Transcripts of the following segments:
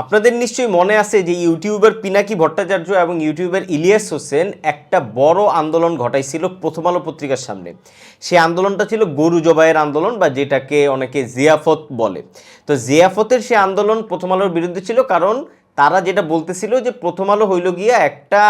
আপনাদের নিশ্চয়ই মনে আছে যে ইউটিউবার পিনাকি ভট্টাচার্য এবং ইউটিউবার ইলিয়াস হোসেন একটা বড় আন্দোলন ঘটাইছিল প্রথম আলো পত্রিকার সামনে। সেই আন্দোলনটা ছিল গরু জবাইয়ের আন্দোলন বা যেটাকে অনেকে জিয়াফত বলে। তো জিয়াফতের সেই আন্দোলন প্রথম আলোর বিরুদ্ধে ছিল কারণ তারা যেটা বলতেছিল যে প্রথম আলো হইল গিয়া একটা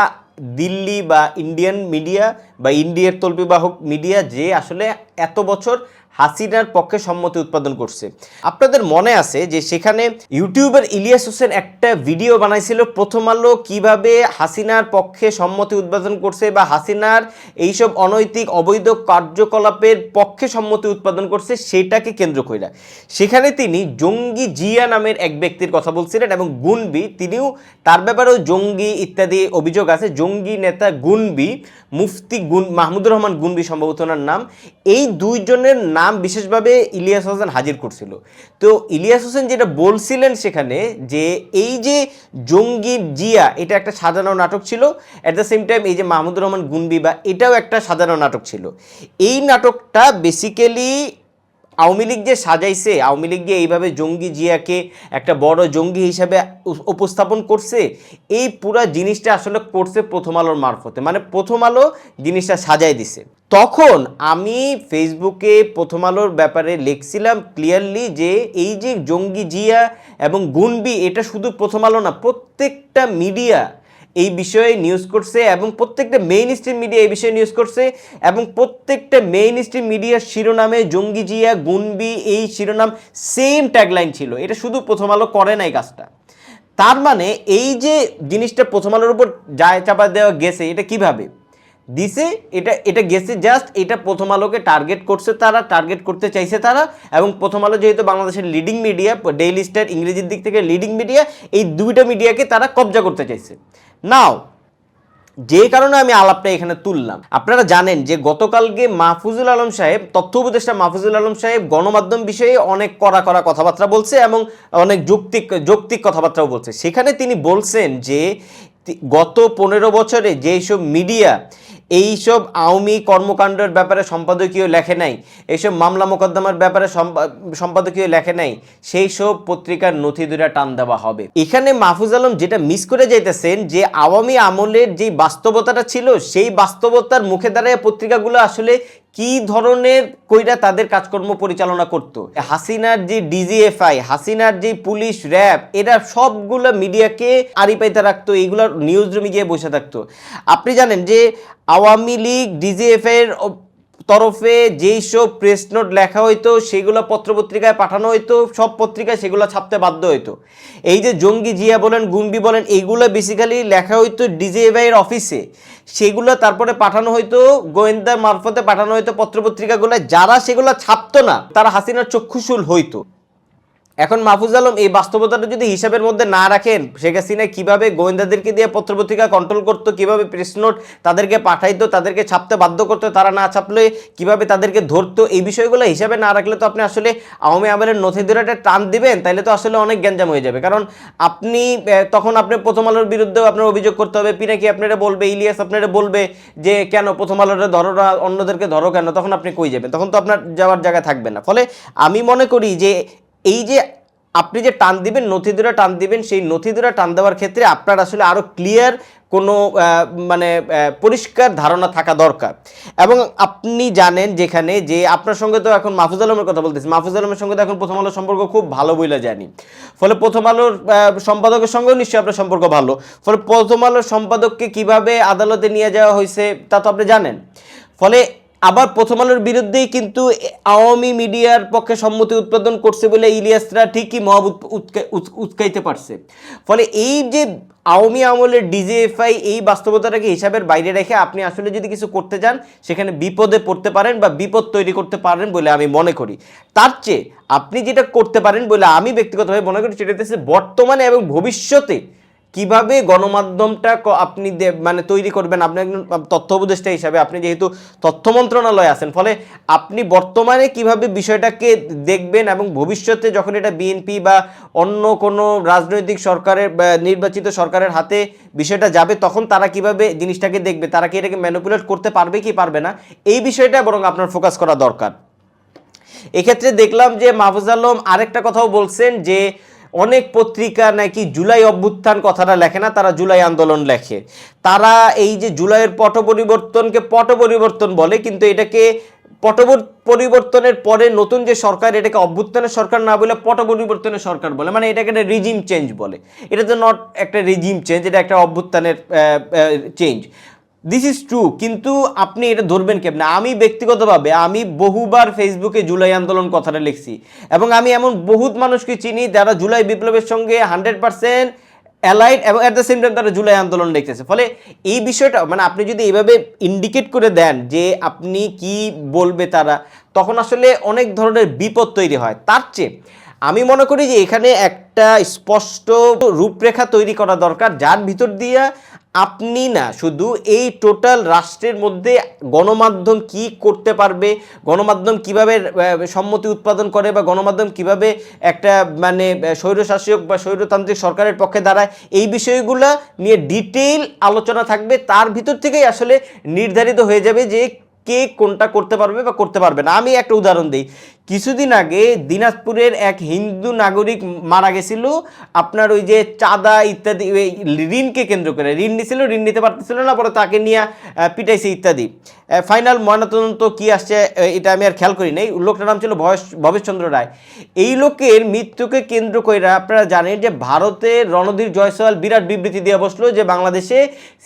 দিল্লি বা ইন্ডিয়ান মিডিয়া বা ইন্ডিয়ার তল্পিবাহক মিডিয়া যে আসলে এত বছর হাসিনার পক্ষে সম্মতি উৎপাদন করছে। আপনাদের মনে আছে যে সেখানে ইউটিউবার ইলিয়াস হোসেন একটা ভিডিও বানাইছিল, প্রথম আলো কীভাবে হাসিনার পক্ষে সম্মতি উৎপাদন করছে বা হাসিনার এইসব অনৈতিক, অবৈধ কার্যকলাপের পক্ষে সম্মতি উৎপাদন করছে সেটাকে কেন্দ্র কইরা। সেখানে তিনি জঙ্গি জিয়া নামের এক ব্যক্তির কথা বলছিলেন এবং গুনবি, তিনিও তার ব্যাপারেও জঙ্গি ইত্যাদি অভিযোগ আছে। জঙ্গি নেতা গুনবি, মুফতি গুন, মাহমুদুর রহমান গুনবি সম্ভবত নাম। এই দুইজনের নাম বিশেষভাবে ইলিয়াস হোসেন হাজির করছিল। তো ইলিয়াস হোসেন যেটা বলছিলেন সেখানে যে এই যে জঙ্গি জিয়া, এটা একটা সাজানো নাটক ছিল। অ্যাট দ্য সেম টাইম এই যে মাহমুদুর রহমান গুনবি বা এটাও একটা সাজানো নাটক ছিল। এই নাটকটা বেসিক্যালি আওয়ামী লীগ যে সাজাইছে, আওয়ামী লীগ যে এইভাবে জঙ্গি জিয়াকে একটা বড় জঙ্গি হিসাবে উপস্থাপন করছে, এই পুরা জিনিসটা আসলে করছে প্রথম আলোর মারফতে। মানে প্রথম আলো জিনিসটা সাজাই দিছে। তখন আমি ফেসবুকে প্রথম আলোর ব্যাপারে লিখছিলাম ক্লিয়ারলি যে এই যে জঙ্গি জিয়া এবং গুনবি, এটা শুধু প্রথম আলো না, প্রত্যেকটা মিডিয়া এই বিষয়ে নিউজ করছে এবং প্রত্যেকটা মেইন স্ট্রিম মিডিয়া এই বিষয়ে নিউজ করছে এবং প্রত্যেকটা মেইন স্ট্রিম মিডিয়ার শিরোনামে জঙ্গি জিয়া, গুনবি, এই শিরোনাম সেম ট্যাগলাইন ছিল। এটা শুধু প্রথম আলো করে নাই কাজটা। তার মানে এই যে জিনিসটা প্রথম আলোর উপর যায় চাপা দেওয়া গেছে, এটা কীভাবে? দিছে এটা এটা গেছে জাস্ট এটা প্রথম আলোকে টার্গেট করছে তারা টার্গেট করতে চাইছে তারা, এবং প্রথম আলো যেহেতু বাংলাদেশের লিডিং মিডিয়া ডেইলি স্টার ইংরেজির দিক থেকে লিডিং মিডিয়া এই দুইটা মিডিয়াকে তারা কবজা করতে চাইছে। নাও যে কারণে আমি আলাপটা এখানে তুললাম, আপনারা জানেন যে গতকালকে মাহফুজুল আলম সাহেব, তথ্য উপদেষ্টা মাহফুজুল আলম সাহেব গণমাধ্যম বিষয়ে অনেক কড়া কড়া কথাবার্তা বলছে এবং অনেক যৌক্তিক যৌক্তিক কথাবার্তাও বলছে। সেখানে তিনি বলছেন যে গত পনেরো বছরে যেসব মিডিয়া এইসব আওয়ামী কর্মকাণ্ডের ব্যাপারে সম্পাদকীয় লেখে নাই, এইসব মামলা মোকদ্দমার ব্যাপারে সম্পা- সম্পাদকীয় লেখে নাই সেই সব পত্রিকার নথি দুটা টান দেওয়া হবে। এখানে মাহফুজ আলম যেটা মিস করে যাইতেছেন, যে আওয়ামী আমলের যে বাস্তবতাটা ছিল, সেই বাস্তবতার মুখে দাঁড়ায় পত্রিকাগুলো আসলে কি ধরনের কইরা তাদের কাজকর্ম পরিচালনা করত? হাসিনার যে ডিজিএফআই হাসিনার যে পুলিশ র্যাব, এরা সবগুলো মিডিয়াকে আড়ি পাইতে রাখতো, এইগুলোর নিউজ রুমে গিয়ে বসে থাকতো। আপনি জানেন যে আওয়ামী লীগ ডিজিএফআই এর তরফে যেই সব প্রেস নোট লেখা হইতো, সেগুলো পত্রপত্রিকায় পাঠানো হইতো, সব পত্রিকায় সেগুলো ছাপতে বাধ্য হইতো। এই যে জঙ্গি জিয়া বলেন গুনবি বলেন, এইগুলো বেসিক্যালি লেখা হইতো ডিজিএফআই এর অফিসে সেগুলো তারপরে পাঠানো হইতো, গোয়েন্দার মারফতে পাঠানো হইতো পত্রপত্রিকাগুলো, যারা সেগুলো ছাপতো না, তারা হাসিনার চক্ষুশুল হইতো। এখন মাহফুজ আলম, এই বাস্তবতাটা যদি হিসাবের মধ্যে না রাখেন, শেখ হাসিনা কীভাবে গোয়েন্দাদেরকে দিয়ে পত্রপত্রিকা কন্ট্রোল করতো, কীভাবে প্রেস নোট তাদেরকে পাঠাইতো, তাদেরকে ছাপতে বাধ্য করতো, তারা না ছাপলে কীভাবে তাদেরকে ধরতো, এই বিষয়গুলো হিসাবে না রাখলে তো আপনি আসলে আওয়ামী আমলের নথি ধরাটা টান দিবেন তাহলে তো আসলে অনেক গ্যাঞ্জাম হয়ে যাবে। কারণ আপনি তখন আপনি প্রথম আলোর বিরুদ্ধেও আপনার অভিযোগ করতে হবে, পিনাকি আপনারা বলবে, ইলিয়াস আপনারা বলবে যে, কেন প্রথম আলোরে ধরো না, অন্যদেরকে ধরো কেন? তখন আপনি কই যাবেন? তখন তো আপনার যাওয়ার জায়গা থাকবে না। ফলে আমি মনে করি যে এই যে আপনি যে টান দিবেন, নথি ধরে টান দিবেন, সেই নথি ধরে টান দেওয়ার ক্ষেত্রে আপনার আসলে আরও ক্লিয়ার কোনো মানে পরিষ্কার ধারণা থাকা দরকার। এবং আপনি জানেন যেখানে যে আপনার সঙ্গে তো এখন মাহফুজ আলমের কথা বলতেছি। মাহফুজ আলমের সঙ্গে তো এখন প্রথম আলোর সম্পর্ক খুব ভালো বইলা জানি। ফলে প্রথম আলোর সম্পাদকের সঙ্গেও নিশ্চয়ই আপনার সম্পর্ক ভালো। ফলে প্রথম আলোর সম্পাদককে কীভাবে আদালতে নিয়ে যাওয়া হয়েছে তা তো আপনি জানেন। ফলে আবার প্রথম আলোর বিরুদ্ধেই কিন্তু আওয়ামী মিডিয়ার পক্ষে সম্মতি উৎপাদন করছে বলে ইলিয়াসরা ঠিকই মহাব উৎ- উৎকা- উৎ- উৎকাইতে পারছে। ফলে এই যে আওয়ামী আমলের ডিজিএফআই এই বাস্তবতাটাকে হিসাবের বাইরে রেখে আপনি আসলে যদি কিছু করতে যান সেখানে বিপদে পড়তে পারেন বা বিপদ তৈরি করতে পারেন বলে আমি মনে করি। তার চেয়ে আপনি যেটা করতে পারেন বলে আমি ব্যক্তিগতভাবে মনে করি সেটা হচ্ছে বর্তমানে এবং ভবিষ্যতে কীভাবে গণমাধ্যমটা আপনি মানে তৈরি করবেন? আপনি একজন তথ্য উপদেষ্টা হিসাবে আপনি যেহেতু তথ্য মন্ত্রণালয়ে আছেন, ফলে আপনি বর্তমানে কীভাবে বিষয়টাকে দেখবেন এবং ভবিষ্যতে যখন এটা বিএনপি বা অন্য কোনো রাজনৈতিক সরকারের নির্বাচিত সরকারের হাতে বিষয়টা যাবে, তখন তারা কীভাবে জিনিসটাকে দেখবে? তারা কি এটাকে ম্যানিপুলেট করতে পারবে কি পারবে না? এই বিষয়টা বরং আপনার ফোকাস করা দরকার। এক্ষেত্রে দেখলাম যে মাহফুজ আলম আরেকটা কথাও বলছেন যে অনেক পত্রিকা নাকি জুলাই অভ্যুত্থান কথাটা লেখে না, তারা জুলাই আন্দোলন লেখে। তারা এই যে জুলাইয়ের পট পরিবর্তনকে পট পরিবর্তন বলে, কিন্তু এটাকে পটবর- পরিবর্তনের পরে নতুন যে সরকার, এটাকে অভ্যুত্থানের সরকার না বলে পট পরিবর্তনের সরকার বলে। মানে এটাকে একটা রিজিম চেঞ্জ বলে। এটা তো নট একটা রিজিম চেঞ্জ এটা একটা অভ্যুত্থানের চেঞ্জ দিস ইজ ট্রু কিন্তু আপনি এটা ধরবেন কেমনে? আমি ব্যক্তিগতভাবে, আমি বহুবার ফেসবুকে জুলাই আন্দোলন কথাটা লিখছি। এবং আমি এমন বহুত মানুষকে চিনি যারা জুলাই বিপ্লবের সঙ্গে হান্ড্রেড পার্সেন্ট অ্যালাইড এবং অ্যাট দ্য সেম টাইম তারা জুলাই আন্দোলন দেখতেছে ফলে এই বিষয়টা মানে আপনি যদি এইভাবে ইন্ডিকেট করে দেন যে আপনি কি বলবে তারা, তখন আসলে অনেক ধরনের বিপদ তৈরি হয়। তার চেয়ে, আমি মনে করি যে এখানে একটা স্পষ্ট রূপরেখা তৈরি করা দরকার, যার ভিতর দিয়ে আপনি না, শুধু এই টোটাল রাষ্ট্রের মধ্যে গণমাধ্যম কি করতে পারবে, গণমাধ্যম কীভাবে সম্মতি উৎপাদন করে বা গণমাধ্যম কীভাবে একটা মানে স্বৈরশাসক বা স্বৈরতান্ত্রিক সরকারের পক্ষে দাঁড়ায়, এই বিষয়গুলো নিয়ে ডিটেইল আলোচনা থাকবে। তার ভিতর থেকেই আসলে নির্ধারিত হয়ে যাবে যে কে কোনটা করতে পারবে বা করতে পারবে না। আমি একটা উদাহরণ দিই। কিছুদিন আগে দিনাজপুরের এক হিন্দু নাগরিক মারা গেছিল। আপনার ওই যে চাঁদা ইত্যাদি ঋণকে কেন্দ্র করে। ঋণ নিছিল, ঋণ নিতে পারতেছিল না, পরে তাকে নিয়ে পিটাইছে ইত্যাদি। ফাইনাল ময়নাতদন্ত কি আসছে এটা আমি আর খেয়াল করি নাই। লোকটার নাম ছিল ভবেশ ভবেশচন্দ্র রায়। এই লোকের মৃত্যুকে কেন্দ্র করে আপনারা জানেন যে ভারতের রণধীর জয়সওয়াল বিরাট বিবৃতি দিয়ে বসল যে বাংলাদেশে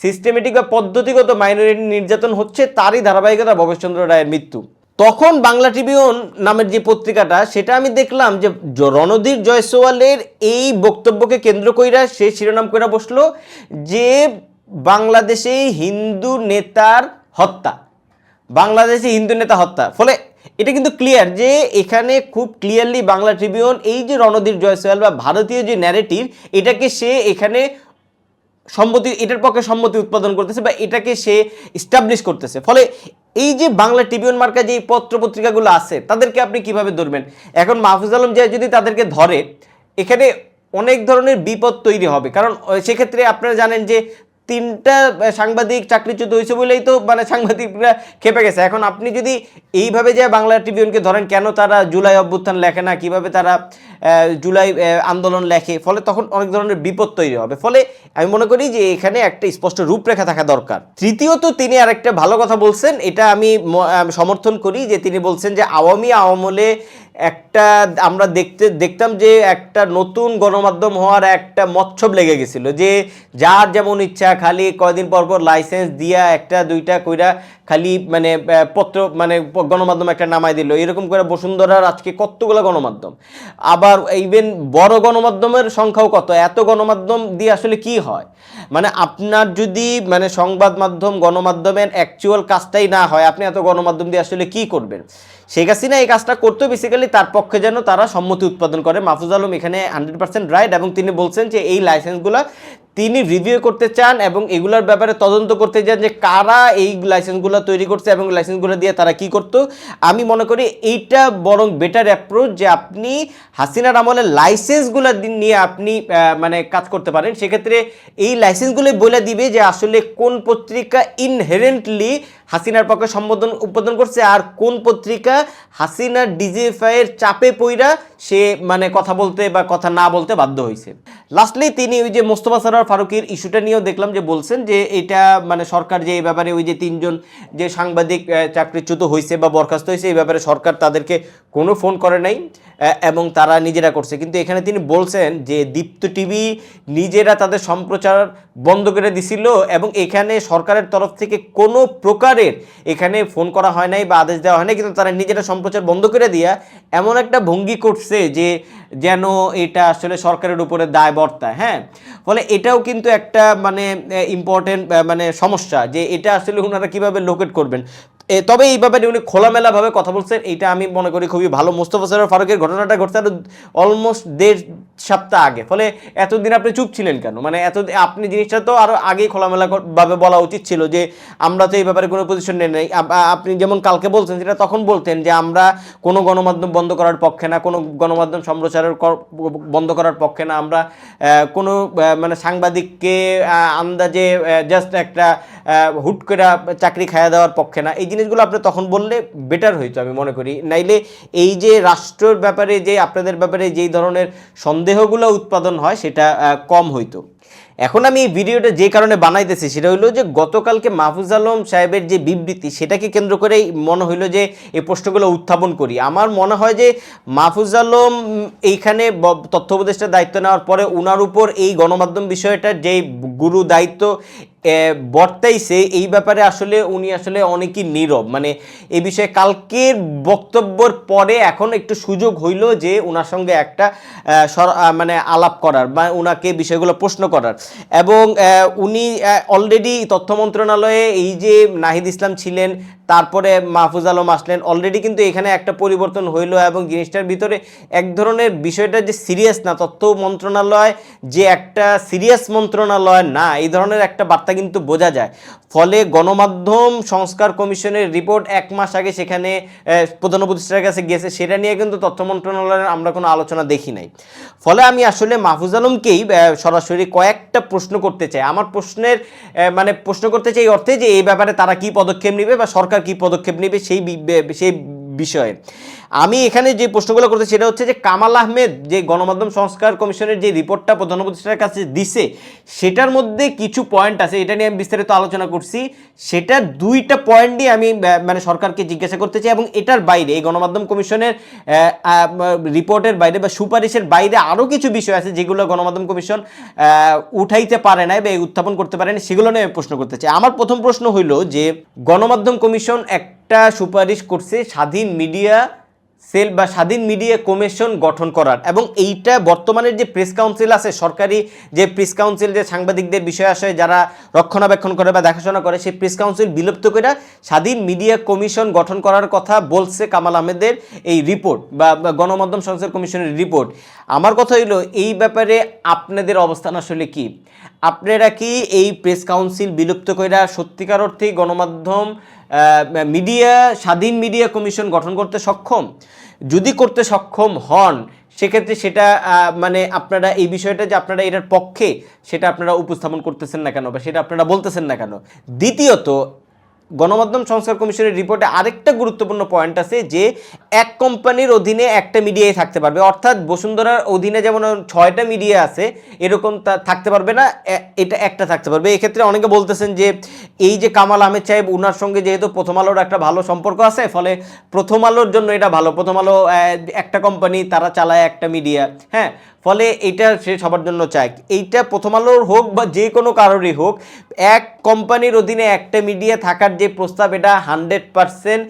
সিস্টেমেটিক বা পদ্ধতিগত মাইনরিটি নির্যাতন হচ্ছে, তারই ধারাবাহিকতা ভবেশচন্দ্র রায়ের মৃত্যু। তখন বাংলা ট্রিবিউন নামের যে পত্রিকাটা, সেটা আমি দেখলাম যে রণধীর জয়সওয়ালের এই বক্তব্যকে কেন্দ্র কইরা সে শিরোনাম কইরা বসল যে বাংলাদেশে হিন্দু নেতার হত্যা। বাংলাদেশে হিন্দু নেতা হত্যা। ফলে এটা কিন্তু ক্লিয়ার যে এখানে খুব ক্লিয়ারলি বাংলা ট্রিবিউন এই যে রণধীর জয়সওয়াল বা ভারতীয় যে ন্যারেটিভ এটাকে সে এখানে সম্মতি, এটার পক্ষে সম্মতি উৎপাদন করতেছে বা এটাকে সে স্টাবলিশ করতেছে। ফলে এই যে বাংলা টিভিউন মার্কা যে পত্র পত্রিকাগুলো আছে, তাদেরকে আপনি কীভাবে ধরবেন? এখন মাহফুজ আলম যে যদি তাদেরকে ধরে, এখানে অনেক ধরনের বিপদ তৈরি হবে। কারণ, সেক্ষেত্রে আপনারা জানেন যে তিনটা সাংবাদিক চাকরিচ্যুত হয়েছে বলেই তো মানে সাংবাদিকরা খেপে গেছে। এখন আপনি যদি এইভাবে যে বাংলা ট্রিবিউনকে ধরেন, কেন তারা জুলাই অভ্যুত্থান লেখে না? কীভাবে তারা জুলাই আন্দোলন লেখে? ফলে তখন অনেক ধরনের বিপদ তৈরি হবে। ফলে আমি মনে করি যে এখানে একটা স্পষ্ট রূপরেখা থাকা দরকার। তৃতীয়ত, তিনি আরেকটা ভালো কথা বলছেন। এটা আমি সমর্থন করি যে তিনি বলছেন যে আওয়ামী আমলে একটা আমরা দেখতে, দেখতাম যে একটা নতুন গণমাধ্যম হওয়ার একটা মৎসব লেগে গেছিল যে যার যেমন ইচ্ছা খালি কয়দিন পর পর লাইসেন্স দিয়া একটা, দুইটা কইরা খালি মানে পত্র মানে গণমাধ্যম একটা নামাই দিল। এরকম করে বসুন্ধরার আজকে কতগুলো গণমাধ্যম? আবার ইভেন বড় গণমাধ্যমের সংখ্যাও কত? এত গণমাধ্যম দিয়ে আসলে কি হয়? মানে আপনার যদি মানে সংবাদ মাধ্যম গণমাধ্যমের অ্যাকচুয়াল কাজটাই না হয়, আপনি এত গণমাধ্যম দিয়ে আসলে কি করবেন? শেখ হাসিনা এই কাজটা করতেও বেসিক্যালি তার পক্ষে যেন তারা সম্মতি উৎপাদন করে। মাহফুজ আলম এখানে হান্ড্রেড পার্সেন্ট রাইট এবং তিনি বলছেন যে এই লাইসেন্সগুলো তিনি রিভিউ করতে চান এবং এগুলোর ব্যাপারে তদন্ত করতে চান যে কারা এই লাইসেন্সগুলো তৈরি করছে এবং লাইসেন্সগুলো দিয়ে তারা কি করতো। আমি মনে করি এইটা বরং বেটার অ্যাপ্রোচ যে আপনি হাসিনার আমলে লাইসেন্সগুলো নিয়ে আপনি মানে কাজ করতে পারেন। সেক্ষেত্রে এই লাইসেন্সগুলো বলে দিবে যে আসলে কোন পত্রিকা ইনহেরেন্টলি হাসিনার পক্ষে সম্বোধন উৎপাদন করছে আর কোন পত্রিকা হাসিনার ডিজিএফআই এর চাপে পইরা সে মানে কথা বলতে বা কথা না বলতে বাধ্য হয়েছে লাস্টলি তিনি ওই যে মোস্তফা সরার ফারুকের ইস্যুটা নিয়েও দেখলাম যে বলছেন যে এটা মানে সরকার যে এই ব্যাপারে ওই যে তিনজন যে সাংবাদিক চাকরিচ্যুত হয়েছে বা বরখাস্ত হয়েছে এই ব্যাপারে সরকার তাদেরকে কোনো ফোন করে নাই এবং তারা নিজেরা করছে। কিন্তু এখানে তিনি বলছেন যে দীপ্ত টিভি নিজেরা তাদের সম্প্রচার বন্ধ করে দিছিল এবং এখানে সরকারের তরফ থেকে কোনো প্রকারের এখানে ফোন করা হয় নাই বা আদেশ দেওয়া হয় নাই, কিন্তু তারা নিজেরা সম্প্রচার বন্ধ করে দিয়া এমন একটা ভঙ্গি করছে যে যেন এটা আসলে সরকারের উপরে দায় বর্তায় হ্যাঁ? ফলে এটাও কিন্তু একটা মানে ইম্পর্টেন্ট মানে সমস্যা যে এটা আসলে ওনারা কীভাবে লোকেট করবেন। তবে এই ব্যাপারে উনি খোলামেলাভাবে কথা বলছেন। এইটা আমি মনে করি খুবই ভালো। মোস্তফা সরোয়ার ফারুকের ঘটনাটা ঘটছে আরও অলমোস্ট দেড় সপ্তাহ আগে। ফলে এতদিন আপনি চুপ ছিলেন কেন? মানে এত আপনি জিনিসটা তো আরও আগেই খোলামেলা কর- ভাবে বলা উচিত ছিল যে, আমরা তো এই ব্যাপারে কোনো পজিশন নেই নাই। আপনি যেমন কালকে বলছেন, সেটা তখন বলতেন যে, আমরা কোনো গণমাধ্যম বন্ধ করার পক্ষে না, কোনো গণমাধ্যম সম্প্রচারের বন্ধ করার পক্ষে না। আমরা কোনো মানে সাংবাদিককে আন্দাজে জাস্ট একটা হুট করে চাকরি খাইয়া দেওয়ার পক্ষে না। এই জিনিস জিনিসগুলো আপনি তখন বললে বেটার হইতো, আমি মনে করি। নাইলে এই যে রাষ্ট্রের ব্যাপারে যে, আপনাদের ব্যাপারে যেই ধরনের সন্দেহগুলো উৎপাদন হয়, সেটা কম হইতো। এখন আমি এই ভিডিওটা যে কারণে বানাইতেছি, সেটা হলো যে, গতকালকে মাহফুজ আলম সাহেবের যে বিবৃতি, সেটাকে কেন্দ্র করেই মনে হইল যে, এই প্রশ্নগুলো উত্থাপন করি। আমার মনে হয় যে, মাহফুজ আলম এইখানে তথ্য উপদেষ্টার দায়িত্ব নেওয়ার পরে উনার উপর এই গণমাধ্যম বিষয়টার যে গুরু দায়িত্ব বর্তাইছে, এই ব্যাপারে আসলে উনি আসলে অনেকই নীরব। মানে এ বিষয়ে কালকের বক্তব্যর পরে এখন একটু সুযোগ হইল যে ওনার সঙ্গে একটা মানে আলাপ করার বা ওনাকে বিষয়গুলো প্রশ্ন করার। এবং উনি অলরেডি তথ্য মন্ত্রণালয়ে এই যে নাহিদ ইসলাম ছিলেন তারপরে মাহফুজ আলম আসলেন। অলরেডি কিন্তু এখানে একটা পরিবর্তন হইল এবং জিনিসটার ভিতরে এক ধরনের বিষয়টা যে সিরিয়াস না, তথ্য মন্ত্রণালয় যে একটা সিরিয়াস মন্ত্রণালয় না, এই ধরনের একটা বার্তা কিন্তু বোঝা যায়। ফলে গণমাধ্যম সংস্কার কমিশনের রিপোর্ট এক মাস আগে সেখানে প্রধান উপদেষ্টার কাছে গেছে সেটা নিয়ে কিন্তু তথ্য মন্ত্রণালয়ের আমরা কোনো আলোচনা দেখি নাই। ফলে আমি আসলে মাহফুজ আলমকেই সরাসরি কয়েকটা প্রশ্ন করতে চাই। আমার প্রশ্নের মানে প্রশ্ন করতে চাই অর্থে যে এই ব্যাপারে তারা কি পদক্ষেপ নেবে বা সরকার কি পদক্ষেপ নেবে সেই সেই বিষয়ে। আমি এখানে যে প্রশ্নগুলো করতে সেটা হচ্ছে যে কামাল আহমেদ যে গণমাধ্যম সংস্কার কমিশনের যে রিপোর্টটা প্রধান উপদেষ্টার কাছে দিছে, সেটার মধ্যে কিছু পয়েন্ট আছে, এটা নিয়ে আমি বিস্তারিত আলোচনা করছি। সেটা দুইটা পয়েন্ট নিয়ে আমি মানে সরকারকে জিজ্ঞাসা করতে চাই এবং এটার বাইরে, এই গণমাধ্যম কমিশনের রিপোর্টের বাইরে বা সুপারিশের বাইরে আরও কিছু বিষয় আছে যেগুলো গণমাধ্যম কমিশন উঠাইতে পারে না বা উত্থাপন করতে পারে না সেগুলো নিয়ে আমি প্রশ্ন করতে চাই। আমার প্রথম প্রশ্ন হইল যে গণমাধ্যম কমিশন একটা সুপারিশ করছে স্বাধীন মিডিয়া সেল বা স্বাধীন মিডিয়া কমিশন গঠন করার এবং এইটা বর্তমানের যে প্রেস কাউন্সিল আছে, সরকারি যে প্রেস কাউন্সিল যে সাংবাদিকদের বিষয় আসে, যারা রক্ষণাবেক্ষণ করে বা দেখাশোনা করে, সেই প্রেস কাউন্সিল বিলুপ্ত করে স্বাধীন মিডিয়া কমিশন গঠন করার কথা বলছে কামাল আহমেদের এই রিপোর্ট বা গণমাধ্যম সংস্কার কমিশনের রিপোর্ট। আমার কথা হইল, এই ব্যাপারে আপনাদের অবস্থান আসলে কি? আপনারা কি এই প্রেস কাউন্সিল বিলুপ্ত কইরা সত্যিকার অর্থেই গণমাধ্যম মিডিয়া, স্বাধীন মিডিয়া কমিশন গঠন করতে সক্ষম? যদি করতে সক্ষম হন, সেক্ষেত্রে সেটা মানে আপনারা এই বিষয়টা যে আপনারা এটার পক্ষে, সেটা আপনারা উপস্থাপন করতেছেন না কেন বা সেটা আপনারা বলতেছেন না কেন? দ্বিতীয়ত গণমাধ্যম সংস্কার কমিশনের রিপোর্টে আরেকটা গুরুত্বপূর্ণ পয়েন্ট আছে যে এক কোম্পানির অধীনে একটা মিডিয়াই থাকতে পারবে। অর্থাৎ বসুন্ধরার অধীনে যেমন ছয়টা মিডিয়া আছে, এরকম তা থাকতে পারবে না এটা একটা থাকতে পারবে। এক্ষেত্রে অনেকে বলতেছেন যে এই যে কামাল আহমেদ সাহেব, উনার সঙ্গে যেহেতু প্রথম আলোর একটা ভালো সম্পর্ক আছে, ফলে প্রথম আলোর জন্য এটা ভালো। প্রথম আলো একটা কোম্পানি তারা চালায় একটা মিডিয়া হ্যাঁ ফলে এটা সে সবার জন্য চায়। এইটা প্রথম আলোর হোক বা যে কোনো কারোরই হোক, এক কোম্পানির অধীনে একটা মিডিয়া থাকার যে প্রস্তাব, এটা হান্ড্রেড পারসেন্ট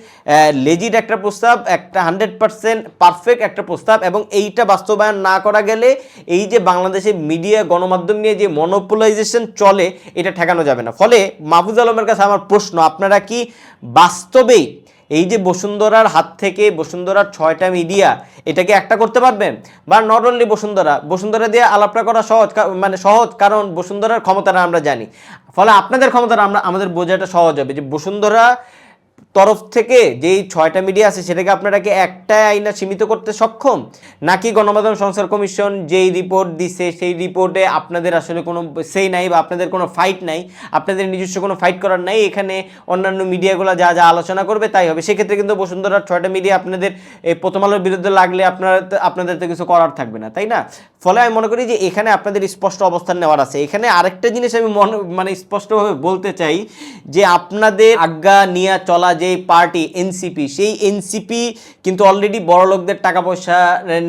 লেজিড একটা প্রস্তাব, একটা হান্ড্রেড পারসেন্ট পারফেক্ট একটা প্রস্তাব এবং এইটা বাস্তবায়ন না করা গেলে এই যে বাংলাদেশে মিডিয়া গণমাধ্যম নিয়ে যে মনোপোলাইজেশন চলে, এটা ঠেকানো যাবে না। ফলে মাহফুজ আলমের কাছে আমার প্রশ্ন, আপনারা কি বাস্তবেই এই যে বসুন্ধরার হাত থেকে বসুন্ধরার ছয়টা মিডিয়া এটাকে একটা করতে পারবেন বা নট অনলি বসুন্ধরা বসুন্ধরা দিয়ে আলাপটা করা সহজ মানে সহজ, কারণ বসুন্ধরার ক্ষমতাটা আমরা জানি। ফলে আপনাদের ক্ষমতাটা আমরা আমাদের বোঝাটা সহজ হবে যে বসুন্ধরা তরফ থেকে যেই ছয়টা মিডিয়া আছে, সেটাকে আপনারা কি একটা আইনা সীমিত করতে সক্ষম? নাকি গণমাধ্যম সংস্কার কমিশন যেই রিপোর্ট দিছে, সেই রিপোর্টে আপনাদের আসলে কোনো সেই নাই বা আপনাদের কোনো ফাইট নাই, আপনাদের নিজস্ব কোনো ফাইট করার নাই, এখানে অন্যান্য মিডিয়াগুলো যা যা আলোচনা করবে তাই হবে। সেক্ষেত্রে কিন্তু বসুন্ধরার ছয়টা মিডিয়া আপনাদের এই প্রথম আলোর বিরুদ্ধে লাগলে আপনারা আপনাদের তো কিছু করার থাকবে না, তাই না? ফলে আমি মনে করি যে এখানে আপনাদের স্পষ্ট অবস্থান নেওয়ার আছে। এখানে আরেকটা জিনিস আমি মনে মানে স্পষ্টভাবে বলতে চাই যে আপনাদের আজ্ঞা নিয়ে চলা যে পার্টি এনসিপি সেই এনসিপি কিন্তু অলরেডি বড় লোকদের টাকা পয়সা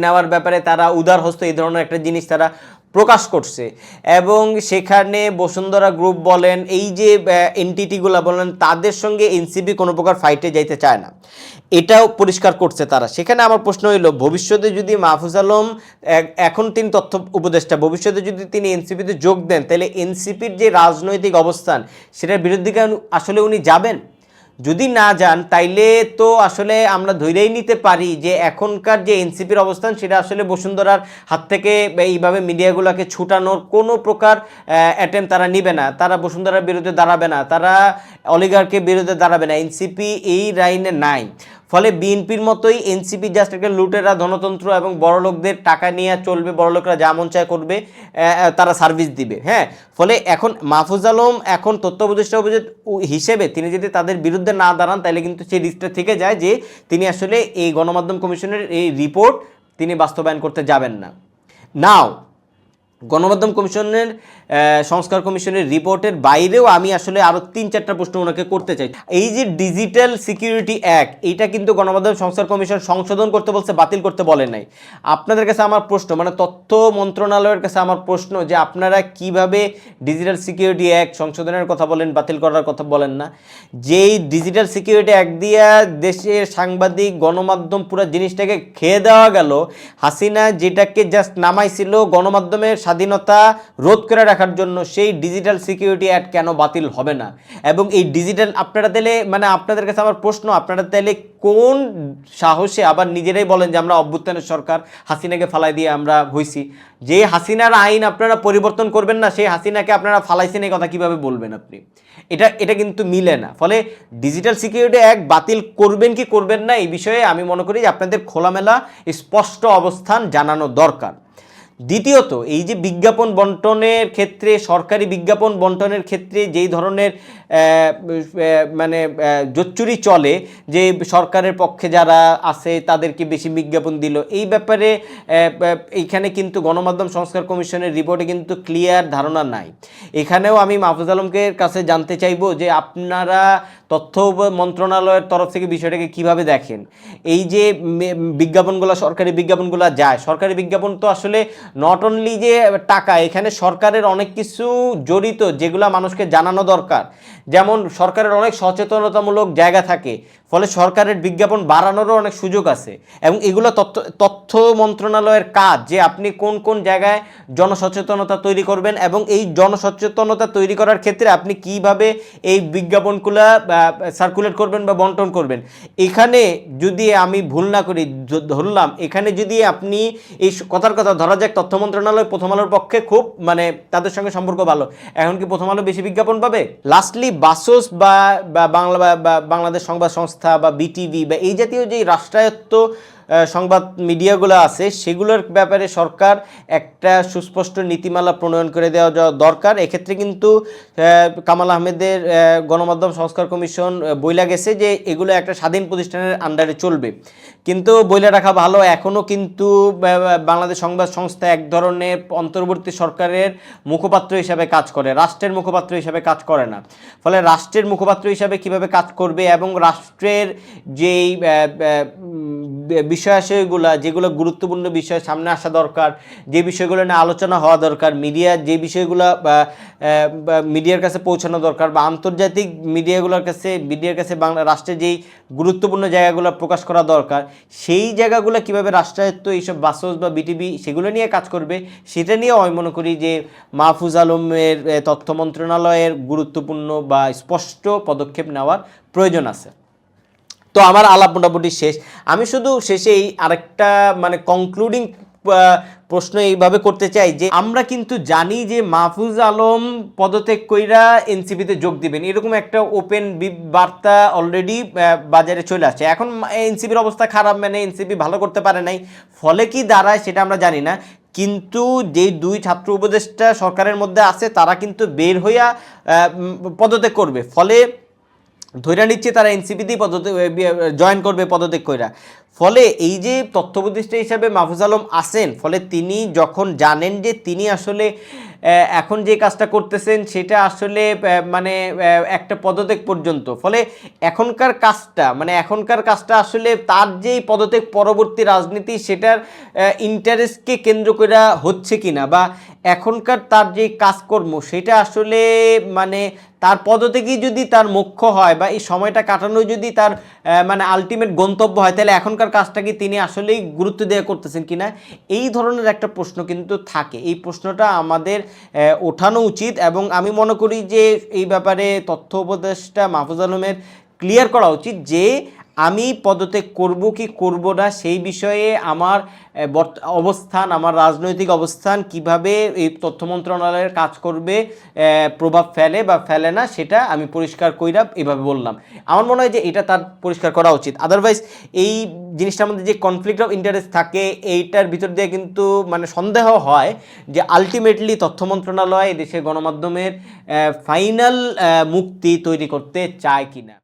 নেওয়ার ব্যাপারে তারা উদার হস্ত এই ধরনের একটা জিনিস তারা প্রকাশ করছে। এবং সেখানে বসুন্ধরা গ্রুপ বলেন, এই যে এনটিটিগুলো বলেন, তাদের সঙ্গে এনসিপি কোনো প্রকার ফাইটে যাইতে চায় না। এটাও পরিষ্কার করছে তারা। সেখানে আমার প্রশ্ন হইল, ভবিষ্যতে যদি মাহফুজ আলম এখন তিনি তথ্য উপদেষ্টা, ভবিষ্যতে যদি তিনি এনসিপিতে যোগ দেন, তাহলে এনসিপির যে রাজনৈতিক অবস্থান, সেটার বিরুদ্ধে আসলে উনি যাবেন? যদি না যান, তাইলে তো আসলে আমরা ধরেই নিতে পারি যে এখনকার যে এনসিপির অবস্থান, সেটা আসলে বসুন্ধরার হাত থেকে এইভাবে মিডিয়াগুলোকে ছুটানোর কোনো প্রকার অ্যাটেম্প তারা নিবে না। তারা বসুন্ধরার বিরুদ্ধে দাঁড়াবে না। তারা অলিগারকে বিরুদ্ধে দাঁড়াবে না। এনসিপি এই রাইনে নাই। ফলে বিএনপির মতোই এনসিপি জাস্ট একটা লুটেরা, ধনতন্ত্র এবং বড় লোকদের টাকা নিয়ে চলবে বড় লোকরা যা মন চায় করবে তারা সার্ভিস দিবে হ্যাঁ? ফলে এখন মাহফুজ আলম এখন তথ্য উপদেষ্টা হিসেবে তিনি যদি তাদের বিরুদ্ধে না দাঁড়ান, তাহলে কিন্তু সেই রিস্কটা থেকে যায় যে তিনি আসলে এই গণমাধ্যম কমিশনের এই রিপোর্ট তিনি বাস্তবায়ন করতে যাবেন না। নাও গণমাধ্যম কমিশনের সংস্কার কমিশনের রিপোর্টের বাইরেও আমি আসলে আরও তিন চারটা প্রশ্ন ওনাকে করতে চাই। এই যে ডিজিটাল সিকিউরিটি অ্যাক্ট এইটা কিন্তু গণমাধ্যম সংস্কার কমিশন সংশোধন করতে বলছে, বাতিল করতে বলে নাই। আপনাদের কাছে আমার প্রশ্ন মানে তথ্য মন্ত্রণালয়ের কাছে আমার প্রশ্ন যে আপনারা কীভাবে ডিজিটাল সিকিউরিটি অ্যাক্ট সংশোধনের কথা বলেন, বাতিল করার কথা বলেন না। যেই ডিজিটাল সিকিউরিটি অ্যাক্ট দিয়া দেশের সাংবাদিক, গণমাধ্যম পুরো জিনিসটাকে খেয়ে দেওয়া গেল, হাসিনা যেটাকে জাস্ট নামাইছিল গণমাধ্যমের স্বাধীনতা রোধ করে রাখার জন্য সেই ডিজিটাল সিকিউরিটি অ্যাক্ট কেন বাতিল হবে না? এবং এই ডিজিটাল আপনারা তাহলে মানে আপনাদের কাছে আমার প্রশ্ন, আপনারা তাহলে কোন সাহসে আবার নিজেরাই বলেন যে আমরা অভ্যুত্থানের সরকার হাসিনাকে ফালাই দিয়ে আমরা হইছি? যে হাসিনার আইন আপনারা পরিবর্তন করবেন না, সেই হাসিনাকে আপনারা ফালাইছেন, এই কথা কীভাবে বলবেন আপনি? এটা এটা কিন্তু মিলে না। ফলে ডিজিটাল সিকিউরিটি অ্যাক্ট বাতিল করবেন কি করবেন না, এই বিষয়ে আমি মনে করি যে আপনাদের খোলামেলা, স্পষ্ট অবস্থান জানানো দরকার। দ্বিতীয়ত, এই যে বিজ্ঞাপন বন্টনের ক্ষেত্রে, সরকারি বিজ্ঞাপন বন্টনের ক্ষেত্রে যেই ধরনের মানে জোচ্চুরি চলে, যে সরকারের পক্ষে যারা আছে তাদেরকে বেশি বিজ্ঞাপন দিল, এই ব্যাপারে এইখানে কিন্তু গণমাধ্যম সংস্কার কমিশনের রিপোর্টে কিন্তু ক্লিয়ার ধারণা নাই। এখানেও আমি মাহফুজ আলমকে কাছে জানতে চাইব যে আপনারা তথ্য মন্ত্রণালয়ের তরফ থেকে বিষয়টাকে কীভাবে দেখেন? এই যে বিজ্ঞাপনগুলো, সরকারি বিজ্ঞাপনগুলো যায়, সরকারি বিজ্ঞাপন তো আসলে নট অনলি যে টাকা, এখানে সরকারের অনেক কিছু জড়িত যেগুলো মানুষকে জানানো দরকার। যেমন সরকারের অনেক সচেতনতামূলক জায়গা থাকে, ফলে সরকারের বিজ্ঞাপন বাড়ানোরও অনেক সুযোগ আছে। এবং এগুলো তথ্য তথ্য মন্ত্রণালয়ের কাজ যে আপনি কোন কোন জায়গায় জনসচেতনতা তৈরি করবেন এবং এই জনসচেতনতা তৈরি করার ক্ষেত্রে আপনি কীভাবে এই বিজ্ঞাপনগুলো সার্কুলেট করবেন বা বন্টন করবেন। এখানে যদি আমি ভুল না করি ধরলাম, এখানে যদি আপনি এই কথার কথা ধরা যাক, তথ্য মন্ত্রণালয় প্রথম আলোর পক্ষে খুব মানে তাদের সঙ্গে সম্পর্ক ভালো। এখন কি প্রথম আলো বেশি বিজ্ঞাপন পাবে? লাস্টলি বাসস বা বাংলা বাংলাদেশ সংবাদ সংস্থা বা বিটিভি বা এই জাতীয় যে রাষ্ট্রায়ত্ত সংবাদ মিডিয়াগুলো আছে, সেগুলোর ব্যাপারে সরকার একটা সুস্পষ্ট নীতিমালা প্রণয়ন করে দেওয়া যা- দরকার। এক্ষেত্রে কিন্তু কামাল আহমেদের গণমাধ্যম সংস্কার কমিশন বইলা গেছে যে এগুলো একটা স্বাধীন প্রতিষ্ঠানের আন্ডারে চলবে। কিন্তু বইলে রাখা ভালো এখনও কিন্তু বাংলাদেশ সংবাদ সংস্থা এক ধরনের অন্তর্বর্তী সরকারের মুখপাত্র হিসাবে কাজ করে, রাষ্ট্রের মুখপাত্র হিসাবে কাজ করে না। ফলে রাষ্ট্রের মুখপাত্র হিসাবে কীভাবে কাজ করবে এবং রাষ্ট্রের যেই আহ, উম, বিষয়াশয়গুলো যেগুলো গুরুত্বপূর্ণ বিষয় সামনে আসা দরকার যে বিষয়গুলো নিয়ে আলোচনা হওয়া দরকার মিডিয়া যে বিষয়গুলো মিডিয়ার কাছে পৌঁছানো দরকার বা আন্তর্জাতিক মিডিয়াগুলোর কাছে মিডিয়ার কাছে বাংলা রাষ্ট্রের যেই গুরুত্বপূর্ণ জায়গাগুলো প্রকাশ করা দরকার সেই জায়গাগুলো কীভাবে রাষ্ট্রায়ত্ত এইসব বাসস বা বিটিভি সেগুলো নিয়ে কাজ করবে সেটা নিয়েও আমি মনে করি যে মাহফুজ আলমের তথ্য মন্ত্রণালয়ের গুরুত্বপূর্ণ বা স্পষ্ট পদক্ষেপ নেওয়ার প্রয়োজন আছে। তো আমার আলাপ মোটামুটি শেষ। আমি শুধু শেষেই আরেকটা মানে কনক্লুডিং প্রশ্ন এইভাবে করতে চাই যে, আমরা কিন্তু জানি যে মাহফুজ আলম পদত্যাগ কইরা এনসিপিতে যোগ দিবেন। এরকম একটা ওপেন বার্তা অলরেডি বাজারে চলে আসছে। এখন এনসিপির অবস্থা খারাপ মানে এনসিপি ভালো করতে পারে নাই। ফলে কি দাঁড়ায় সেটা আমরা জানি না। কিন্তু যে দুই ছাত্র উপদেষ্টা সরকারের মধ্যে আছে, তারা কিন্তু বের হইয়া পদত্যাগ করবে। ফলে ধৈর্য নিচ্ছে তারা এনসিপিতেই পদত্যাগ জয়েন করবে পদত্যাগ কইরা। ফলে এই যে তথ্য উপদেষ্টা হিসাবে মাহফুজ আলম আসেন ফলে তিনি যখন জানেন যে তিনি আসলে এখন যে কাজটা করতেছেন সেটা আসলে মানে একটা পদত্যাগ পর্যন্ত। ফলে এখনকার কাজটা মানে এখনকার কাজটা আসলে তার যেই পদত্যাগ পরবর্তী রাজনীতি সেটার ইন্টারেস্টকে কেন্দ্র করে হচ্ছে কিনা বা এখনকার তার যে কাজকর্ম সেটা আসলে মানে তার পদত্যাগই যদি তার মুখ্য হয় বা এই সময়টা কাটানো যদি তার মানে আলটিমেট গন্তব্য হয়, তাহলে এখনকার কাজটা কি তিনি আসলেই গুরুত্ব দেওয়া করতেছেন কিনা, এই ধরনের একটা প্রশ্ন কিন্তু থাকে। এই প্রশ্নটা আমাদের ওঠানো উচিত এবং আমি মনে করি যে এই ব্যাপারে তথ্য উপদেষ্টা মাহফুজ আলমের ক্লিয়ার করা উচিত যে আমি পদত্যাগ করব কি করব না, সেই বিষয়ে আমার অবস্থান, আমার রাজনৈতিক অবস্থান, কীভাবে এই তথ্য মন্ত্রণালয়ের কাজ করবে প্রভাব ফেলে বা ফেলে না, সেটা আমি পরিষ্কার কইরা এভাবে বললাম। আমার মনে হয় যে এটা তার পরিষ্কার করা উচিত। আদারওয়াইজ এই জিনিসটার মধ্যে যে কনফ্লিক্ট অফ ইন্টারেস্ট থাকে, এইটার ভিতর দিয়ে কিন্তু মানে সন্দেহ হয় যে আলটিমেটলি তথ্য মন্ত্রণালয়, দেশের গণমাধ্যমের ফাইনাল মুক্তি তৈরি করতে চায় কিনা।